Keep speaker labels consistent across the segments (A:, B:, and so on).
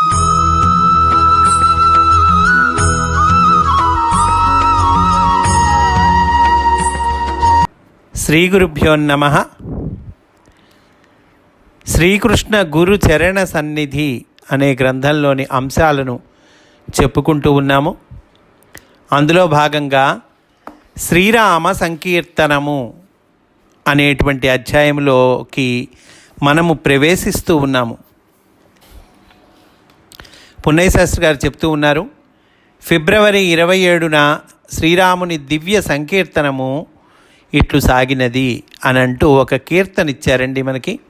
A: శ్రీ గురుభ్యో నమ. శ్రీకృష్ణ గురు చరణ సన్నిధి అనే గ్రంథంలోని అంశాలను చెప్పుకుంటూ ఉన్నాము. అందులో భాగంగా శ్రీరామ సంకీర్తనము అనేటువంటి అధ్యాయంలోకి మనము ప్రవేశిస్తూ ఉన్నాము. పున్నయ్య శాస్త్రి గారు చెప్తూ ఉన్నారు ఫిబ్రవరి ఇరవై ఏడున శ్రీరాముని దివ్య సంకీర్తనము ఇట్లు సాగినది అని అంటూ ఒక కీర్తన ఇచ్చారండి మనకి.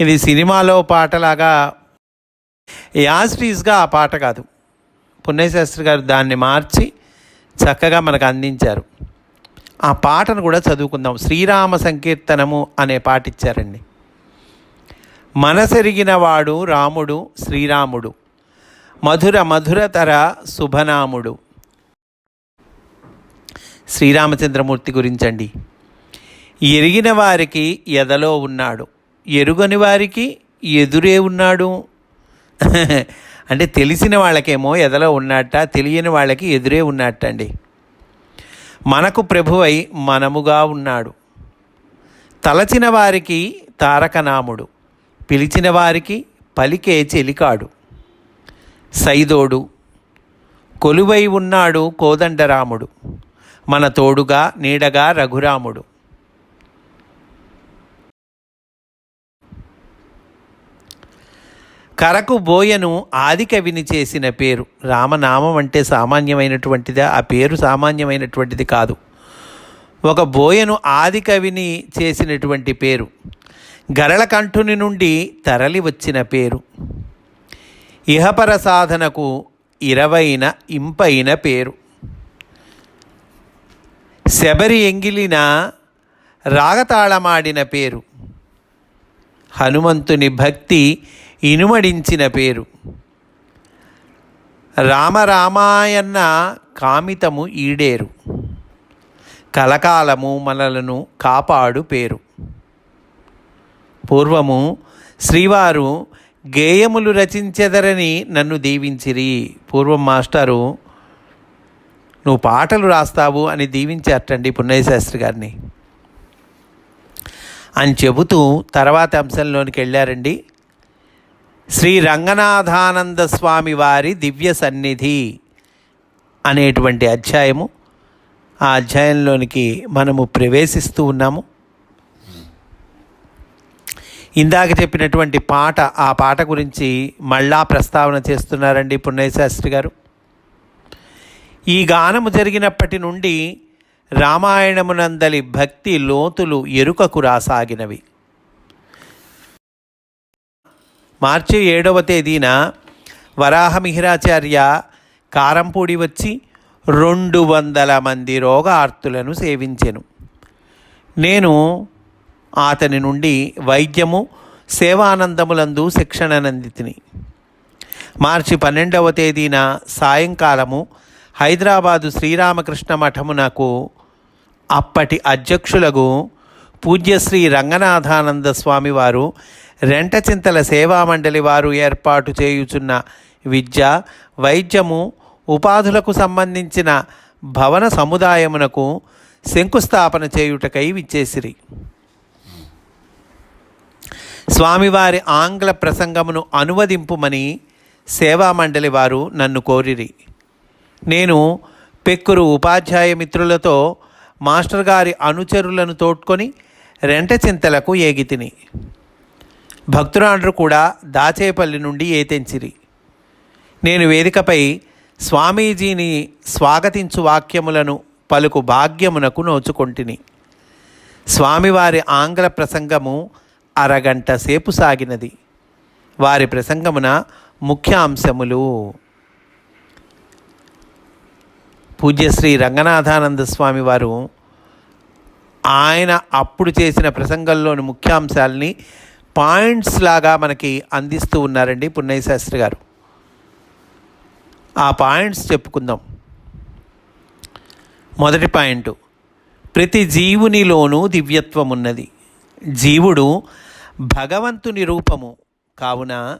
A: ఇది సినిమాలో పాటలాగా యాస్టీస్గా ఆ పాట కాదు. పుణ్యశాస్త్రి గారు దాన్ని మార్చి చక్కగా మనకు అందించారు. ఆ పాటను కూడా చదువుకుందాం. శ్రీరామ సంకీర్తనము అనే పాట ఇచ్చారండి మనసెరిగిన వాడు రాముడు శ్రీరాముడు. మధుర మధురతర శుభనాముడు. శ్రీరామచంద్రమూర్తి గురించండి. ఎరిగిన వారికి ఎదలో ఉన్నాడు. ఎరుగని వారికి ఎదురే ఉన్నాడు. అంటే తెలిసిన వాళ్ళకేమో ఎదలో ఉన్నట్ట తెలియని వాళ్ళకి ఎదురే ఉన్నట్టండి మనకు ప్రభువై మనముగా ఉన్నాడు. తలచిన వారికి తారకనాముడు పిలిచిన వారికి పలికే చెలికాడు. సైదోడు కొలువై ఉన్నాడు కోదండరాముడు మన తోడుగా నీడగా రఘురాముడు. కరకు బోయను ఆదికవిని చేసిన పేరు రామనామం అంటే సామాన్యమైనటువంటిదా? ఆ పేరు సామాన్యమైనటువంటిది కాదు. ఒక బోయను ఆదికవిని చేసినటువంటి పేరు గరళకంఠుని నుండి తరలి వచ్చిన పేరు ఇహపర సాధనకు ఇరవైన ఇంపైన పేరు. శబరి ఎంగిలిన రాగతాళమాడిన పేరు. హనుమంతుని భక్తి ఇనుమడించిన పేరు. రామరామాయన్న కామితము ఈడేరు. కలకాలము మనలను కాపాడు పేరు. పూర్వము శ్రీవారు గేయములు రచించెదరని నన్ను దీవించిరి. పూర్వం మాస్టారు నువ్వు పాటలు రాస్తావు అని దీవించారటండి పున్నయ్యశాస్త్రి గారిని. అని చెబుతూ తర్వాత అంశంలోనికి వెళ్ళారండి. శ్రీ రంగనాథానంద స్వామి వారి దివ్య సన్నిధి అనేటువంటి అధ్యాయము. ఆ అధ్యాయంలోనికి మనము ప్రవేశిస్తూ ఉన్నాము. ఇందాక చెప్పినటువంటి పాట ఆ పాట గురించి మళ్ళా ప్రస్తావన చేస్తున్నారండి పుణ్యశాస్త్రి గారు. ఈ గానము జరిగినప్పటి నుండి రామాయణమునందలి భక్తి లోతులు ఎరుకకు రాసాగినవి. మార్చి ఏడవ తేదీన వరాహమిహిరాచార్య కారంపూడి వచ్చి రెండు వందల మంది రోగార్తులను సేవించెను. నేను అతని నుండి వైద్యము సేవానందములందు శిక్షణనందితిని. మార్చి పన్నెండవ తేదీన సాయంకాలము హైదరాబాదు శ్రీరామకృష్ణ మఠమునకు అప్పటి అధ్యక్షులకు పూజ్యశ్రీ రంగనాథానంద స్వామి వారు రెంటచింతల సేవామండలి వారు ఏర్పాటు చేయుచున్న విద్య వైద్యము ఉపాధులకు సంబంధించిన భవన సముదాయమునకు శంకుస్థాపన చేయుటకై విచ్చేసిరి. స్వామివారి ఆంగ్ల ప్రసంగమును అనువదింపుమని సేవామండలి వారు నన్ను కోరిరి. నేను పెక్కురు ఉపాధ్యాయ మిత్రులతో మాస్టర్ గారి అనుచరులను తోడ్కొని రెంటచింతలకు ఏగితిని. భక్తురాండ్రు కూడా దాచేపల్లి నుండి ఏతెంచిరి. నేను వేదికపై స్వామీజీని స్వాగతించు వాక్యములను పలుకు భాగ్యమునకు నోచుకొంటిని. స్వామివారి ఆంగ్ల ప్రసంగము అరగంట సేపు సాగినది. వారి ప్రసంగమున ముఖ్యాంశములు. పూజ్యశ్రీ రంగనాథానంద స్వామి వారు ఆయన అప్పుడు చేసిన ప్రసంగంలోని ముఖ్యాంశాలని పాయింట్స్ లాగా మనకి అందిస్తూ ఉన్నారండి పున్నయ్య శాస్త్రి గారు. ఆ పాయింట్స్ చెప్పుకుందాం. మొదటి పాయింట్. ప్రతి జీవునిలోనూ దివ్యత్వం ఉన్నది జీవుడు భగవంతుని రూపము కావున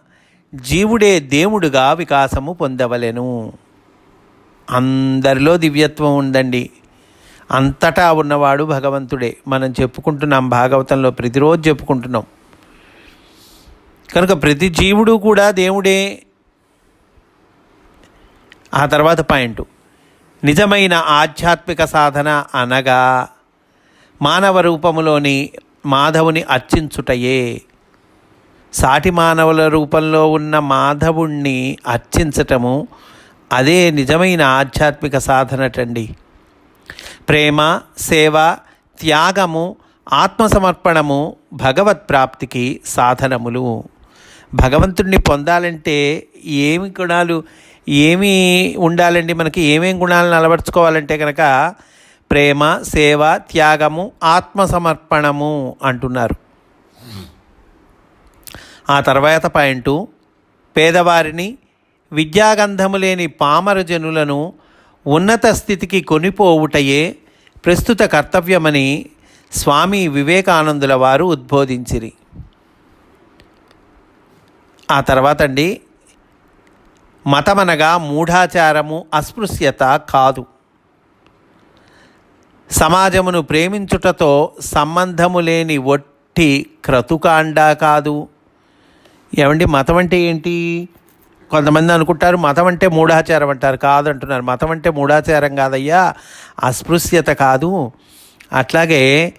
A: జీవుడే దేవుడుగా వికాసము పొందవలెను. అందరిలో దివ్యత్వం ఉందండి. అంతటా ఉన్నవాడు భగవంతుడే. మనం చెప్పుకుంటున్నాం భాగవతంలో ప్రతిరోజు చెప్పుకుంటున్నాం. కనుక ప్రతి జీవుడు కూడా దేవుడే. ఆ తర్వాత పాయింట్. నిజమైన ఆధ్యాత్మిక సాధన అనగా మానవ రూపములోని మాధవుని అర్చించుటయే. సాటి మానవుల రూపంలో ఉన్న మాధవుణ్ణి అర్చించటము అదే నిజమైన ఆధ్యాత్మిక సాధనటండి. ప్రేమ సేవ త్యాగము ఆత్మసమర్పణము భగవత్ ప్రాప్తికి సాధనములు. భగవంతుడిని పొందాలంటే ఏమి గుణాలు ఏమి ఉండాలండి? మనకి ఏమేమి గుణాలను అలవర్చుకోవాలంటే కనుక ప్రేమ సేవ త్యాగము ఆత్మసమర్పణము అంటున్నారు. ఆ తర్వాత పాయింట్ పేదవారిని విద్యాగంధము లేని పామర జనులను ఉన్నత స్థితికి కొనిపోవుటయే ప్రస్తుత కర్తవ్యమని స్వామి వివేకానందుల వారు ఉద్బోధించిరి. ఆ తర్వాత అండి మతమనగా మూఢాచారము అస్పృశ్యత కాదు. సమాజమును ప్రేమించుటతో సంబంధము లేని ఒట్టి క్రతుకాండ కాదు. ఏమండి మతం అంటే ఏంటి? కొంతమంది అనుకుంటారు మతం అంటే మూఢాచారం అంటారు. కాదంటున్నారు మతం అంటే మూఢాచారం కాదయ్యా అస్పృశ్యత కాదు. అట్లాగే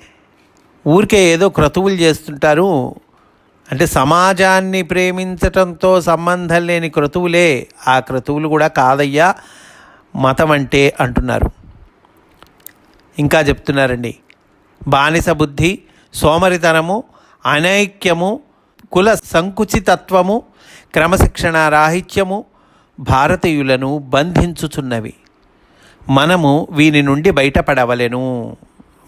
A: ఊరికే ఏదో క్రతువులు చేస్తుంటారు. అంటే సమాజాన్ని ప్రేమించటంతో సంబంధం లేని క్రతువులే. ఆ క్రతువులు కూడా కాదయ్యా మతం అంటే అంటున్నారు. ఇంకా చెప్తున్నారండి. బానిస బుద్ధి సోమరితనము అనైక్యము కుల సంకుచితత్వము క్రమశిక్షణ రాహిత్యము భారతీయులను బంధించుచున్నవి. మనము వీని నుండి బయటపడవలెను.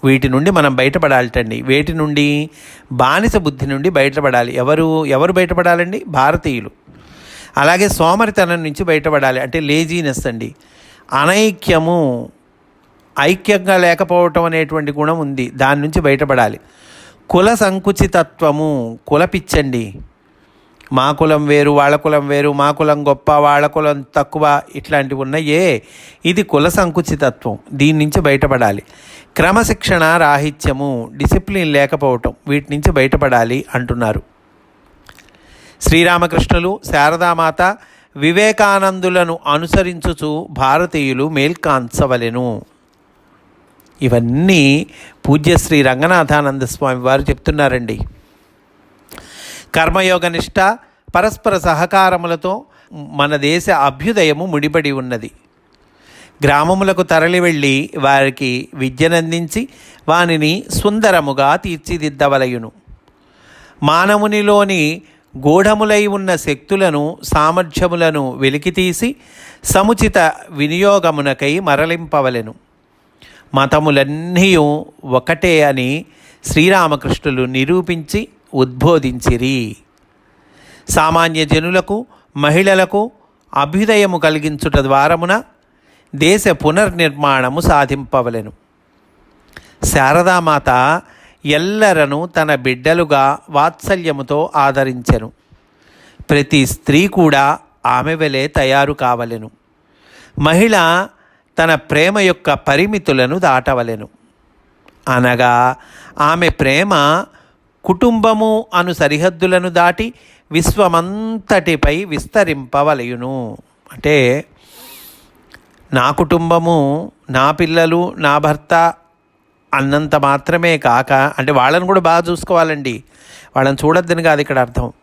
A: వీటి నుండి మనం బయటపడాలటండి. వేటి నుండి? బానిస బుద్ధి నుండి బయటపడాలి. ఎవరు? ఎవరు బయటపడాలండి? భారతీయులు. అలాగే సోమరితనం నుంచి బయటపడాలి. అంటే లేజీనెస్ అండి. అనైక్యము. ఐక్యంగా లేకపోవటం అనేటువంటి గుణం ఉంది. దాని నుంచి బయటపడాలి. కుల సంకుచితత్వము కులపిచ్చండి. మా కులం వేరు వాళ్ళ కులం వేరు మా కులం గొప్ప వాళ్ళ కులం తక్కువ ఇట్లాంటివి ఉన్నాయే. ఇది కుల సంకుచితత్వం. దీని నుంచి బయటపడాలి. క్రమశిక్షణ రాహిత్యము డిసిప్లిన్ లేకపోవటం వీటి నుంచి బయటపడాలి అంటున్నారు. శ్రీరామకృష్ణులు శారదామాత వివేకానందులను అనుసరించుచు భారతీయులు మేల్కాంచవలెను ఇవన్నీ పూజ్యశ్రీ రంగనాథానంద స్వామి వారు చెప్తున్నారండి. కర్మయోగ నిష్ట పరస్పర సహకారములతో మన దేశ అభ్యుదయము ముడిపడి ఉన్నది. గ్రామములకు తరలి వెళ్ళి వారికి విద్యనందించి వానిని సుందరముగా తీర్చిదిద్దవలయును. మానవునిలోని గూఢములై ఉన్న శక్తులను సామర్థ్యములను వెలికితీసి సముచిత వినియోగమునకై మరలింపవలెను. మతములన్నీ ఒకటే అని శ్రీరామకృష్ణులు నిరూపించి ఉద్బోధించిరి. సామాన్య జనులకు మహిళలకు అభ్యుదయము కలిగించుట ద్వారమున దేశ పునర్నిర్మాణము సాధింపవలెను. శారదామాత ఎల్లరను తన బిడ్డలుగా వాత్సల్యముతో ఆదరించెను. ప్రతి స్త్రీ కూడా ఆమె వలె తయారు కావలెను. మహిళ తన ప్రేమ యొక్క పరిమితులను దాటవలెను. అనగా ఆమె ప్రేమ కుటుంబము అను సరిహద్దులను దాటి విశ్వమంతటిపై విస్తరింపవలయును. అంటే నా కుటుంబము నా పిల్లలు నా భర్త అన్నంత మాత్రమే కాక అంటే వాళ్ళని కూడా బాగా చూసుకోవాలండి. వాళ్ళని చూడొద్దని కాదు ఇక్కడ అర్థం.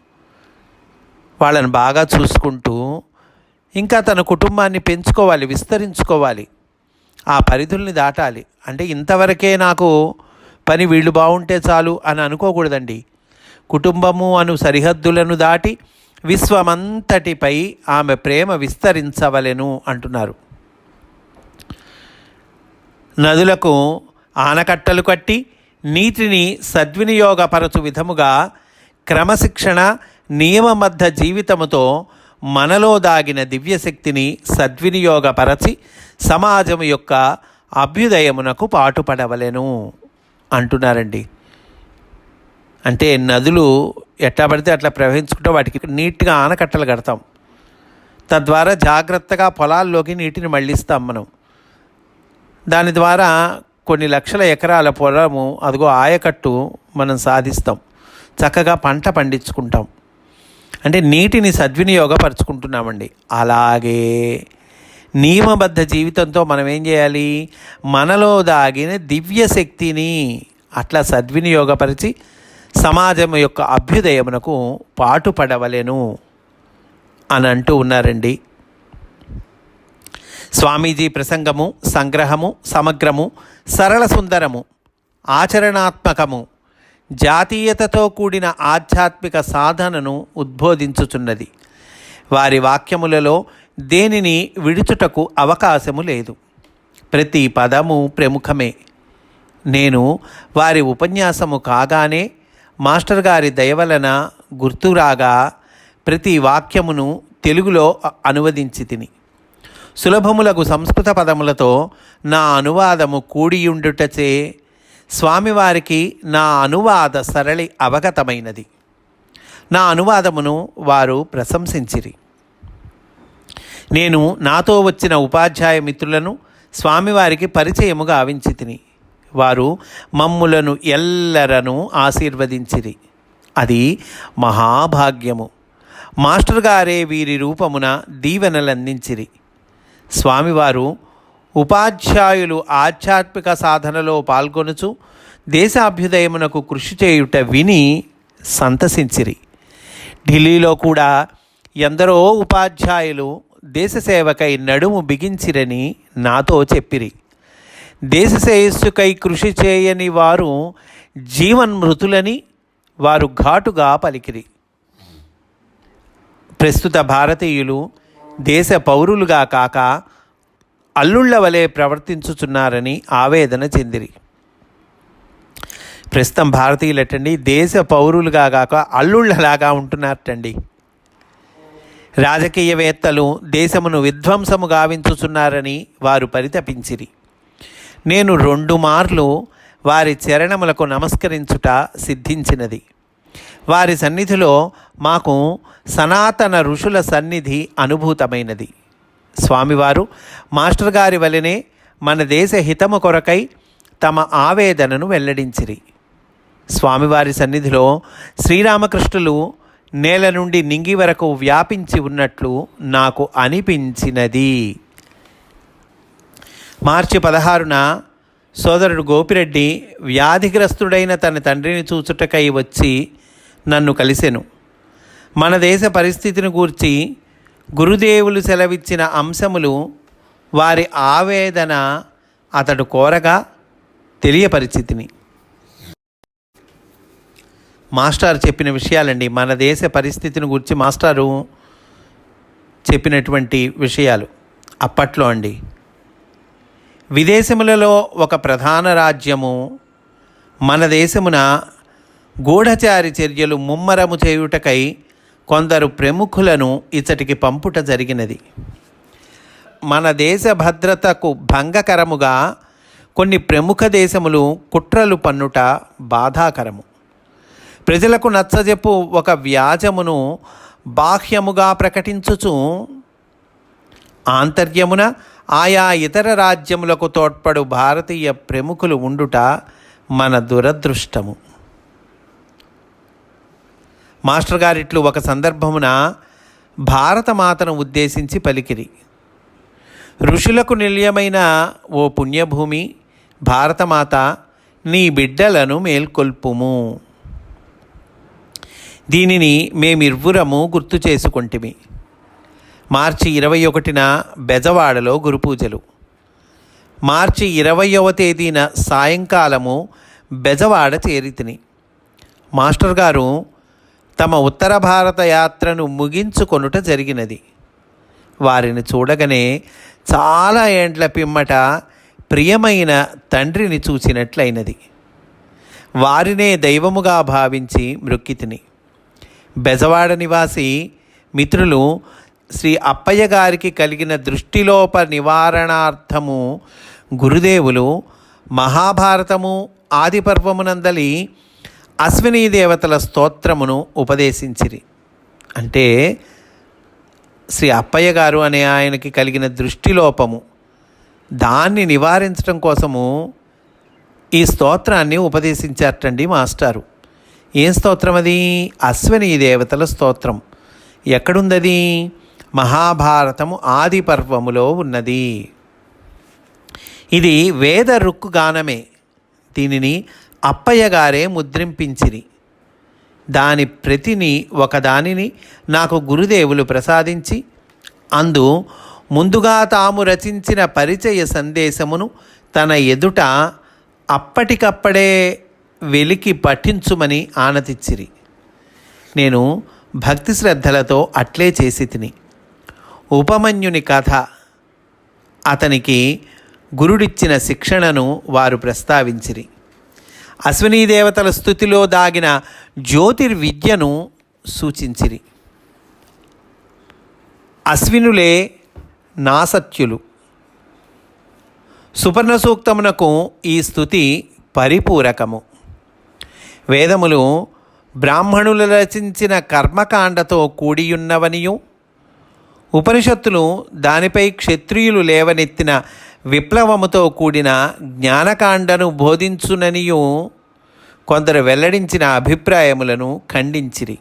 A: వాళ్ళని బాగా చూసుకుంటూ ఇంకా తన కుటుంబాన్ని పెంచుకోవాలి విస్తరించుకోవాలి. ఆ పరిధుల్ని దాటాలి. అంటే ఇంతవరకే నాకు పని వీళ్ళు బాగుంటే చాలు అని అనుకోకూడదండి. కుటుంబము అను సరిహద్దులను దాటి విశ్వమంతటిపై ఆమె ప్రేమ విస్తరించవలెను అంటున్నారు. నదులకు ఆనకట్టలు కట్టి నీటిని సద్వినియోగపరచు విధముగా క్రమశిక్షణ నియమబద్ధ జీవితముతో మనలో దాగిన దివ్యశక్తిని సద్వినియోగపరచి సమాజం యొక్క అభ్యుదయమునకు పాటుపడవలెను. అంటున్నారండి. అంటే నదులు ఎట్లా పడితే అట్లా ప్రవహించుకుంటూ వాటికి నీట్గా ఆనకట్టలు కడతాం. తద్వారా జాగ్రత్తగా పొలాల్లోకి నీటిని మళ్ళిస్తాం మనం. దాని ద్వారా కొన్ని లక్షల ఎకరాల పొలము అదిగో ఆయకట్టు మనం సాధిస్తాం. చక్కగా పంట పండించుకుంటాం. అంటే నీటిని సద్వినియోగపరుచుకుంటున్నామండి. అలాగే నియమబద్ధ జీవితంతో మనం ఏం చేయాలి? మనలో దాగిన దివ్య శక్తిని అట్లా సద్వినియోగపరిచి సమాజం యొక్క అభ్యుదయమునకు పాటుపడవలెను అని అంటూ ఉన్నారండి. స్వామీజీ ప్రసంగము సంగ్రహము సమగ్రము సరళ సుందరము ఆచరణాత్మకము జాతీయతతో కూడిన ఆధ్యాత్మిక సాధనను ఉద్బోధించుచున్నది. వారి వాక్యములలో దేనిని విడుచుటకు అవకాశము లేదు. ప్రతి పదము ప్రముఖమే. నేను వారి ఉపన్యాసము కాగానే మాస్టర్ గారి దయవలన గుర్తురాగా ప్రతి వాక్యమును తెలుగులో అనువదించి తిని సులభములకు సంస్కృత పదములతో నా అనువాదము కూడియుండుటచే స్వామివారికి నా అనువాద సరళి అవగతమైనది. నా అనువాదమును వారు ప్రశంసించిరి. నేను నాతో వచ్చిన ఉపాధ్యాయ మిత్రులను స్వామివారికి పరిచయము గావించి తిని వారు మమ్ములను ఎల్లరను ఆశీర్వదించిరి. అది మహాభాగ్యము. మాస్టర్ గారే వీరి రూపమున దీవెనలందించిరి. స్వామివారు ఉపాధ్యాయులు ఆధ్యాత్మిక సాధనలో పాల్గొనుచు దేశాభ్యుదయమునకు కృషి చేయుట విని సంతసించిరి. ఢిల్లీలో కూడా ఎందరో ఉపాధ్యాయులు దేశ సేవకై నడుము బిగించిరని నాతో చెప్పిరి. దేశ శ్రేయస్సుకై కృషి చేయని వారు జీవన్మృతులని వారు ఘాటుగా పలికిరి. ప్రస్తుత భారతీయులు దేశ పౌరులుగా కాక అల్లుళ్ళ వలె ప్రవర్తించుచున్నారని ఆవేదన చెందిరి. ప్రస్తుతం భారతీయులటండి దేశ పౌరులుగా కాక అల్లుళ్ళలాగా ఉంటున్నారటండి. రాజకీయవేత్తలు దేశమును విధ్వంసము గావించుచున్నారని వారు పరితపించిరి. నేను రెండు మార్లు వారి చరణములకు నమస్కరించుట సిద్ధించినది. వారి సన్నిధిలో మాకు సనాతన ఋషుల సన్నిధి అనుభూతమైనది. స్వామివారు మాస్టర్ గారి వలనే మన దేశ హితము కొరకై తమ ఆవేదనను వెల్లడించిరి. స్వామివారి సన్నిధిలో శ్రీరామకృష్ణులు నేల నుండి నింగి వరకు వ్యాపించి ఉన్నట్లు నాకు అనిపించినది. మార్చి పదహారున సోదరుడు గోపిరెడ్డి వ్యాధిగ్రస్తుడైన తన తండ్రిని చూచుటకై వచ్చి నన్ను కలిసెను. మన దేశ పరిస్థితిని గూర్చి గురుదేవులు సెలవిచ్చిన అంశములు వారి ఆవేదన అతడు కోరగా తెలియపరిచితిని మాస్టర్ చెప్పిన విషయాలండి మన దేశ పరిస్థితిని గురించి మాస్టారు చెప్పినటువంటి విషయాలు. అప్పట్లో అండి. విదేశములలో ఒక ప్రధాన రాజ్యము మన దేశమున గూఢచారి చర్యలు ముమ్మరము చేయుటకై కొందరు ప్రముఖులను ఇచ్చటికి పంపుట జరిగినది. మన దేశ భద్రతకు భంగకరముగా కొన్ని ప్రముఖ దేశములు కుట్రలు పన్నుట బాధాకరము. ప్రజలకు నచ్చజెప్పు ఒక వ్యాజమును బాహ్యముగా ప్రకటించుచు ఆంతర్యమున ఆయా ఇతర రాజ్యములకు తోడ్పడు భారతీయ ప్రముఖులు ఉండుట మన దురదృష్టము. మాస్టర్ గారిట్లు ఒక సందర్భమున భారతమాతను ఉద్దేశించి పలికిరి. ఋషులకు నిలయమైన ఓ పుణ్యభూమి భారతమాత నీ బిడ్డలను మేల్కొల్పుము. దీనిని మేమిర్వురము గుర్తు చేసుకొంటిమి. మార్చి ఇరవై ఒకటిన బెజవాడలో గురుపూజలు. మార్చి ఇరవయవ తేదీన సాయంకాలము బెజవాడ చేరితిని. మాస్టర్ గారు తమ ఉత్తర భారత యాత్రను ముగించుకొనుట జరిగినది. వారిని చూడగానే చాలా ఏండ్ల పిమ్మట ప్రియమైన తండ్రిని చూచినట్లయినది. వారినే దైవముగా భావించి మృక్కితిని. బెజవాడ నివాసి మిత్రులు శ్రీ అప్పయ్య గారికి కలిగిన దృష్టిలోప నివారణార్థము గురుదేవులు మహాభారతము ఆదిపర్వమునందలి అశ్వినీ దేవతల స్తోత్రమును ఉపదేశించిరి. అంటే శ్రీ అప్పయ్య గారు అనే ఆయనకి కలిగిన దృష్టిలోపము దాన్ని నివారించడం కోసము ఈ స్తోత్రాన్ని ఉపదేశించారటండి మాస్టారు. ఏం స్తోత్రం అది? అశ్విని దేవతల స్తోత్రం. ఎక్కడుందది? మహాభారతము ఆది పర్వములో ఉన్నది. ఇది వేద రుక్కు గానమే. దీనిని అప్పయ్యగారే ముద్రింపించిరి. దాని ప్రతిని ఒకదానిని నాకు గురుదేవులు ప్రసాదించి అందు ముందుగా తాము రచించిన పరిచయ సందేశమును తన ఎదుట అప్పటికప్పుడే వెలికి పఠించుమని ఆనతిచ్చిరి. నేను భక్తి శ్రద్ధలతో అట్లే చేసి తిని. ఉపమన్యుని కథ అతనికి గురుడిచ్చిన శిక్షణను వారు ప్రస్తావించిరి. అశ్వినీ దేవతల స్థుతిలో దాగిన జ్యోతిర్విద్యను సూచించిరి. అశ్వినులే నాసత్యులు. సుపర్ణ సూక్తమునకు ఈ స్థుతి పరిపూరకము. వేదములు బ్రాహ్మణులు రచించిన కర్మకాండతో కూడియున్నవనియు. ఉపనిషత్తులు దానిపై క్షత్రియులు లేవనెత్తిన విప్లవముతో కూడిన జ్ఞానకాండను బోధించుననియు కొందరు వెల్లడించిన అభిప్రాయములను ఖండించిరి.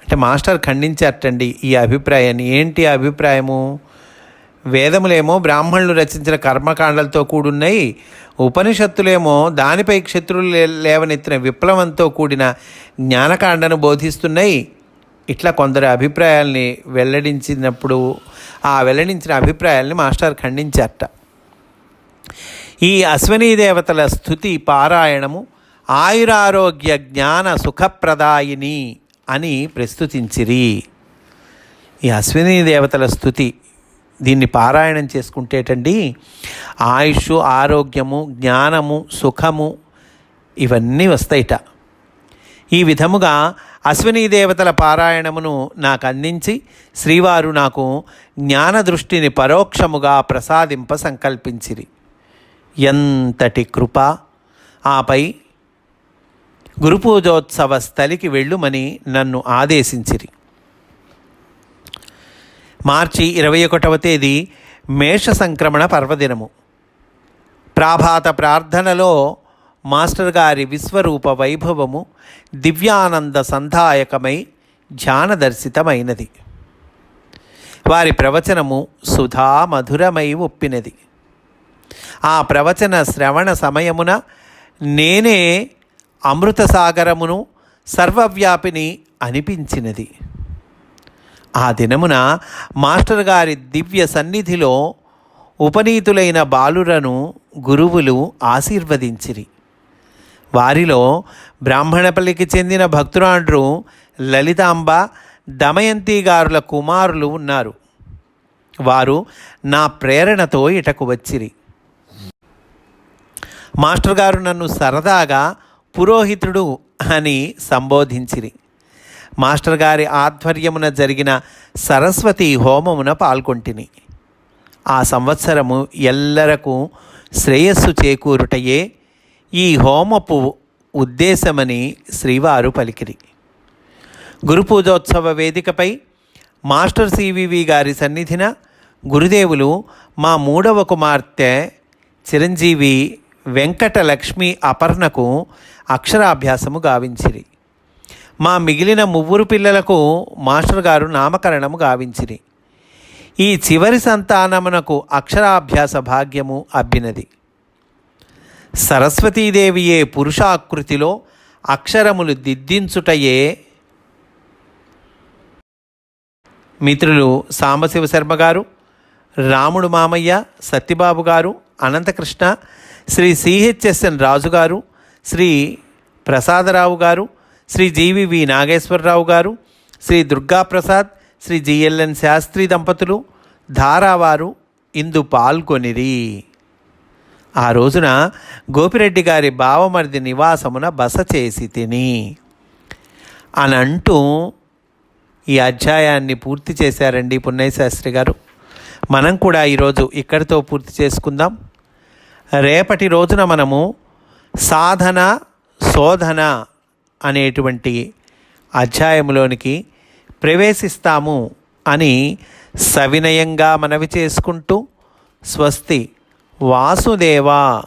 A: అంటే మాస్టర్ ఖండించారటండి ఈ అభిప్రాయాన్ని. ఏంటి ఆ అభిప్రాయము? వేదములేమో బ్రాహ్మణులు రచించిన కర్మకాండలతో కూడున్నాయి. ఉపనిషత్తులేమో దానిపై క్షత్రులు లే- లేవనెత్తిన విప్లవంతో కూడిన జ్ఞానకాండను బోధిస్తున్నాయి. ఇట్లా కొందరి అభిప్రాయాల్ని వెల్లడించినప్పుడు ఆ వెల్లడించిన అభిప్రాయాల్ని మాస్టర్ ఖండించారట. ఈ అశ్వనీ దేవతల స్థుతి పారాయణము ఆయురారోగ్య జ్ఞాన సుఖప్రదాయిని అని ప్రస్తుతించిరి. ఈ అశ్విని దేవతల స్థుతి దీన్ని పారాయణం చేసుకుంటేటండి ఆయుష్ ఆరోగ్యము జ్ఞానము సుఖము ఇవన్నీ వస్తాయిట. ఈ విధముగా అశ్విని దేవతల పారాయణమును నాకు అందించి శ్రీవారు నాకు జ్ఞాన దృష్టిని పరోక్షముగా ప్రసాదింప సంకల్పించిరి. ఎంతటి కృప! ఆపై గురుపూజోత్సవ స్థలికి వెళ్ళుమని నన్ను ఆదేశించిరి. మార్చి ఇరవై ఒకటవ తేదీ మేష సంక్రమణ పర్వదినము. ప్రాభాత ప్రార్థనలో మాస్టర్ గారి విశ్వరూప వైభవము దివ్యానంద సంధాయకమై ధ్యానదర్శితమైనది. వారి ప్రవచనము సుధా మధురమై ఒప్పినది. ఆ ప్రవచన శ్రవణ సమయమున నేనే అమృతసాగరమును సర్వవ్యాపిని అనిపించినది. ఆ దినమున మాస్టర్ గారి దివ్య సన్నిధిలో ఉపనీతులైన బాలురను గురువులు ఆశీర్వదించిరి. వారిలో బ్రాహ్మణపల్లికి చెందిన భక్తురాండ్రు లలితాంబ దమయంతి గారుల కుమారులు ఉన్నారు. వారు నా ప్రేరణతో ఇటకు వచ్చిరి. మాస్టర్ గారు నన్ను సరదాగా పురోహితుడు అని సంబోధించిరి. మాస్టర్ గారి ఆధ్వర్యమున జరిగిన సరస్వతి హోమమున పాల్గొంటిని. ఆ సంవత్సరము ఎల్లరకు శ్రేయస్సు చేకూరుటయే ఈ హోమపు ఉద్దేశమని శ్రీవారు పలికిరి. గురుపూజోత్సవ వేదికపై మాస్టర్ సివివి గారి సన్నిధిన గురుదేవులు మా మూడవ కుమార్తె చిరంజీవి వెంకటలక్ష్మి అపర్ణకు అక్షరాభ్యాసము గావించిరి. మా మిగిలిన ముగ్గురు పిల్లలకు మాస్టర్ గారు నామకరణము గావించిరి. ఈ చివరి సంతానమునకు అక్షరాభ్యాస భాగ్యము అబ్బినది. సరస్వతీదేవియే పురుషాకృతిలో అక్షరములు దిద్దించుటయే. మిత్రులు సాంబశివ శర్మ గారు రాముడు మామయ్య సత్యబాబు గారు అనంతకృష్ణ శ్రీ సిహెచ్ఎస్ఎన్ రాజు గారు శ్రీ ప్రసాదరావు గారు శ్రీ జీవివి నాగేశ్వరరావు గారు శ్రీ దుర్గాప్రసాద్ శ్రీ జిఎల్ఎన్ శాస్త్రి దంపతులు ధారావారు ఇందు పాల్గొనిరి. ఆ రోజున గోపిరెడ్డి గారి బావమరిది నివాసమున బస చేసి తిని అని అంటూ ఈ అధ్యాయాన్ని పూర్తి చేశారండి పున్నయశాస్త్రి గారు. మనం కూడా ఈరోజు ఇక్కడితో పూర్తి చేసుకుందాం. రేపటి రోజున మనము సాధన శోధన అనేటువంటి అధ్యాయంలోనికి ప్రవేశిస్తాము అని సవినయంగా మనవి చేసుకుంటూ స్వస్తి వాసుదేవా!